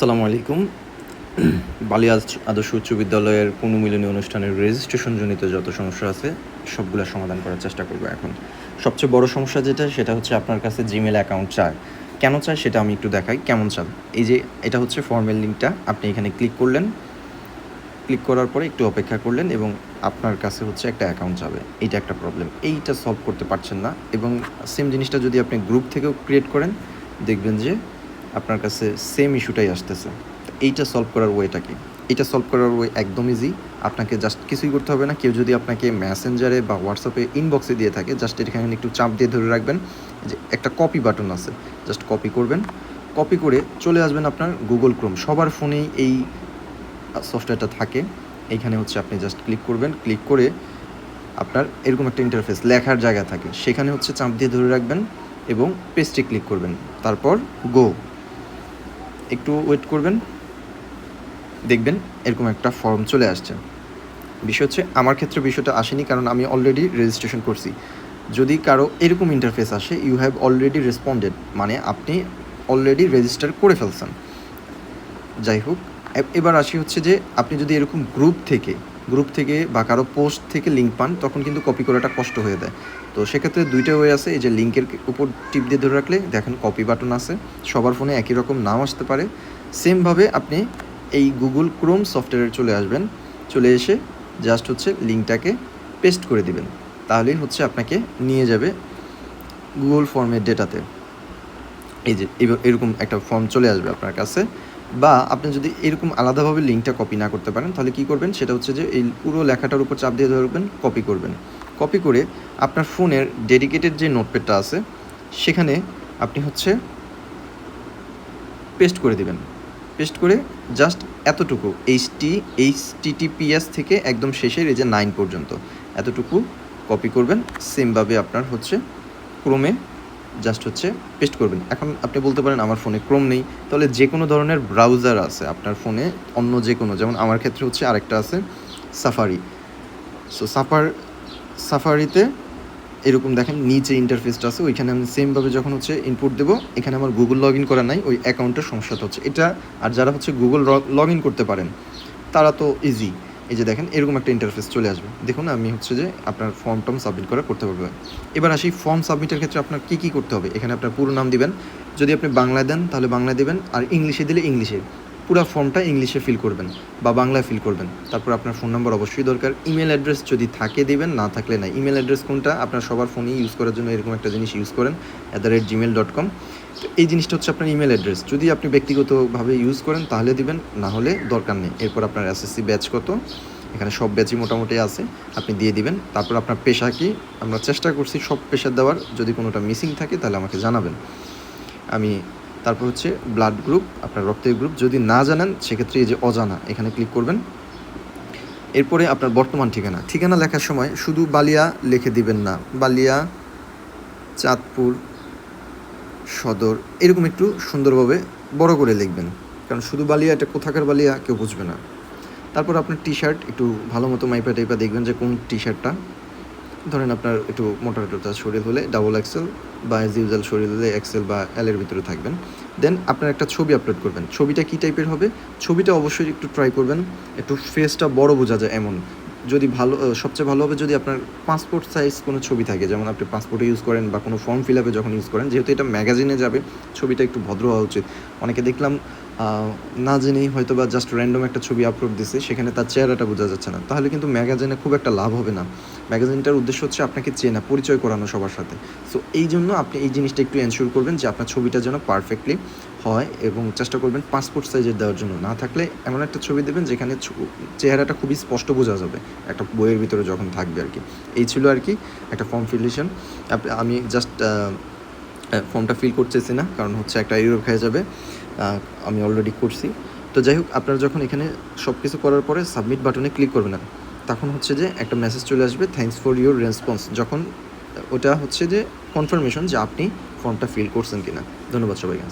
আসসালামু আলাইকুম। বালিয়া আদর্শ উচ্চ বিদ্যালয়ের পুনর্মিলনী অনুষ্ঠানের রেজিস্ট্রেশনজনিত যত সমস্যা আছে, সবগুলো সমাধান করার চেষ্টা করব এখন। সবচেয়ে বড় সমস্যা যেটা, সেটা হচ্ছে আপনার কাছে জিমেল অ্যাকাউন্ট চায়। কেন চায় সেটা আমি একটু দেখাই, কেমন চান? এই যে, এটা হচ্ছে ফর্মের লিঙ্কটা আপনি এখানে ক্লিক করলেন। ক্লিক করার পরে একটু অপেক্ষা করলেন এবং আপনার কাছে হচ্ছে একটা অ্যাকাউন্ট যাবে। এইটা একটা প্রবলেম এইটা সলভ করতে পারছেন না এবং সেম জিনিসটা যদি আপনি গ্রুপ থেকেও ক্রিয়েট করেন, দেখবেন যে আপনার কাছে সেম ইস্যুটাই আসতেছে। এইটা সলভ করার ওয়েটা কি? এটা সলভ করার ওয়ে একদম ইজি আপনাকে জাস্ট কিছুই করতে হবে না। কেউ যদি আপনাকে মেসেঞ্জারে বা হোয়াটসঅ্যাপে ইনবক্সে দিয়ে থাকে জাস্ট এখানে একটু চাপ দিয়ে ধরে রাখবেন। যে একটা কপি বাটন আছে জাস্ট কপি করবেন। কপি করে চলে আসবেন আপনার গুগল ক্রোম সবার ফোনেই এই সফটওয়্যারটা থাকে। এইখানে হচ্ছে আপনি জাস্ট ক্লিক করবেন। ক্লিক করে আপনার এরকম একটা ইন্টারফেস লেখার জায়গা থাকে। সেখানে হচ্ছে চাপ দিয়ে ধরে রাখবেন এবং পেস্টে ক্লিক করবেন। তারপর গো একটু ওয়েট করবেন। দেখবেন এরকম একটা ফর্ম চলে আসছে। বিষয় হচ্ছে, আমার ক্ষেত্রে বিষয়টা আসেনি কারণ আমি অলরেডি রেজিস্ট্রেশন করছি। যদি কারও এরকম ইন্টারফেস আসে ইউ হ্যাভ অলরেডি রেসপন্ডেড মানে আপনি অলরেডি রেজিস্টার করে ফেলছেন। যাই হোক এবার আসি হচ্ছে যে, আপনি যদি এরকম গ্রুপ থেকে গ্রুপ থেকে বা কারও পোস্ট থেকে লিঙ্ক পান, তখন কিন্তু কপি করাটা কষ্ট হয়ে যায়। তো সেক্ষেত্রে দুইটা ওয়ে আছে, এই যে লিঙ্কের উপর টিপ দিয়ে ধরে রাখলে, দেখেন কপি বাটন আছে, সবার ফোনে একই রকম নাম আসতে পারে। সেমভাবে আপনি এই গুগল ক্রোম সফটওয়্যারে চলে আসবেন, চলে এসে জাস্ট হচ্ছে লিঙ্কটাকে পেস্ট করে দিবেন। তাহলেই হচ্ছে আপনাকে নিয়ে যাবে গুগল ফর্মের ডেটাতে। এই যে এরকম একটা ফর্ম চলে আসবে আপনার কাছে। বা আপনি যদি এরকম আলাদাভাবে লিঙ্কটা কপি না করতে পারেন, তাহলে কি করবেন? সেটা হচ্ছে যে এই পুরো লেখাটার উপর চাপ দিয়ে ধরবেন কপি করবেন। কপি করে আপনার ফোনের ডেডিকেটেড যে নোটপ্যাডটা আছে, সেখানে আপনি হচ্ছে পেস্ট করে দিবেন। পেস্ট করে জাস্ট এতটুকু এইচ টি এইচ টিটিপিএস থেকে একদম শেষের এই যে নাইন পর্যন্ত। এতটুকু কপি করবেন। সেমভাবে আপনার হচ্ছে ক্রোমে জাস্ট হচ্ছে পেস্ট করবেন। এখন আপনি বলতে পারেন আমার ফোনে ক্রোম নেই, তাহলে যে কোনো ধরনের ব্রাউজার আছে আপনার ফোনে অন্য যে কোনো যেমন আমার ক্ষেত্রে হচ্ছে আরেকটা আছে সাফারি সো সাফার সাফারিতে এরকম দেখেন নিচে ইন্টারফেসটা আছে, ওইখানে আমি সেমভাবে যখন হচ্ছে ইনপুট দেবো, এখানে আমার গুগল লগ ইন করা নাই, ওই অ্যাকাউন্টের সমস্যাটা হচ্ছে। এটা, আর যারা হচ্ছে গুগল লগ ইন করতে পারেন, তারা তো ইজি এই যে দেখেন, এরকম একটা ইন্টারফেস চলে আসবে। দেখুন আমি হচ্ছে যে আপনার ফর্ম টর্ম সাবমিট করা করতে পারবে। এবার আসি ফর্ম সাবমিটের ক্ষেত্রে আপনার কী কী করতে হবে? এখানে আপনার পুরো নাম দিবেন। যদি আপনি বাংলায় দেন, তাহলে বাংলায় দেবেন, আর ইংলিশে দিলে ইংলিশে। পুরো ফর্মটা ইংলিশে ফিল করবেন বা বাংলায় ফিল করবেন। তারপর আপনার ফোন নাম্বার অবশ্যই দরকার। ইমেল অ্যাড্রেস যদি থাকে দেবেন, না থাকলে না ইমেল অ্যাড্রেস কোনটা? আপনার সবার ফোনেই ইউজ করার জন্য এরকম একটা জিনিস ইউজ করেন at the rate Gmail dot com তো এই জিনিসটা হচ্ছে আপনার ইমেল অ্যাড্রেস যদি আপনি ব্যক্তিগতভাবে ইউজ করেন, তাহলে দিবেন, না হলে দরকার নেই। এরপর আপনার এসএসসি ব্যাচ কত? এখানে সব ব্যাচই মোটামুটি আছে, আপনি দিয়ে দিবেন। তারপর আপনার পেশা কি? আমরা চেষ্টা করছি সব পেশা দেওয়ার। যদি কোনোটা মিসিং থাকে, তাহলে আমাকে জানাবেন। আমি তারপর হচ্ছে ব্লাড গ্রুপ আপনার রক্তের গ্রুপ যদি না জানেন, সেক্ষেত্রে এই যে অজানা, এখানে ক্লিক করবেন। এরপরে আপনার বর্তমান ঠিকানা। ঠিকানা লেখার সময় শুধু বালিয়া লিখে দিবেন না। বালিয়া, চাঁদপুর, সদর, এরকম একটু সুন্দরভাবে বড় করে লিখবেন। কারণ শুধু বালিয়া, এটা কোথাকার বালিয়া, কেউ বুঝবে না। তারপর আপনার টি শার্ট একটু ভালো মতো মাইপা টাইপা দেখবেন যে কোন টি। শার্টটা ধরেন আপনার একটু মোটা টোটা শরীর হলে ডাবল এক্সেল বা এজ ইউজাল শরীর হলে এক্সেল বা এলের ভিতরে থাকবেন। দেন আপনার একটা ছবি আপলোড করবেন। ছবিটা কী টাইপের হবে? ছবিটা অবশ্যই একটু ট্রাই করবেন। একটু ফেসটা বড় বোঝা যায় এমন। যদি ভালো সবচেয়ে ভালো হবে যদি আপনার পাসপোর্ট সাইজ কোনো ছবি থাকে। যেমন আপনি পাসপোর্টে ইউজ করেন বা কোনো ফর্ম ফিল আপে যখন ইউজ করেন, যেহেতু এটা ম্যাগাজিনে যাবে, ছবিটা একটু ভদ্র হওয়া উচিত। অনেকে দেখলাম না জেনেই হয়তো বা জাস্ট র্যান্ডম একটা ছবি আপলোড দিছে, সেখানে তার চেহারাটা বোঝা যাচ্ছে না। তাহলে কিন্তু ম্যাগাজিনে খুব একটা লাভ হবে না। ম্যাগাজিনটার উদ্দেশ্য হচ্ছে আপনাকে চেনা, পরিচয় করানো সবার সাথে। সো এই জন্য আপনি এই জিনিসটা একটু এনশিওর করবেন যে আপনার ছবিটা যেন পারফেক্টলি হয় এবং চেষ্টা করবেন পাসপোর্ট সাইজের দেওয়ার জন্য। না থাকলে এমন একটা ছবি দেবেন যেখানে চেহারাটা খুবই স্পষ্ট বোঝা যাবে। একটা বইয়ের ভিতরে যখন থাকবে আর কি। এই ছিল আর কি একটা ফর্ম ফিলিশন আমি জাস্ট ফর্মটা ফিল করতেছি না, কারণ হচ্ছে একটা ইউরো খেয়ে যাবে। আমি অলরেডি করছি। তো যাই হোক, আপনারা যখন এখানে সব কিছু করার পরে সাবমিট বাটনে ক্লিক করবেন, তখন হচ্ছে যে একটা মেসেজ চলে আসবে থ্যাংকস ফর ইউর রেসপন্স যখন ওটা হচ্ছে যে কনফার্মেশন যে আপনি ফর্মটা ফিল করছেন কিনা। ধন্যবাদ সবাইকে।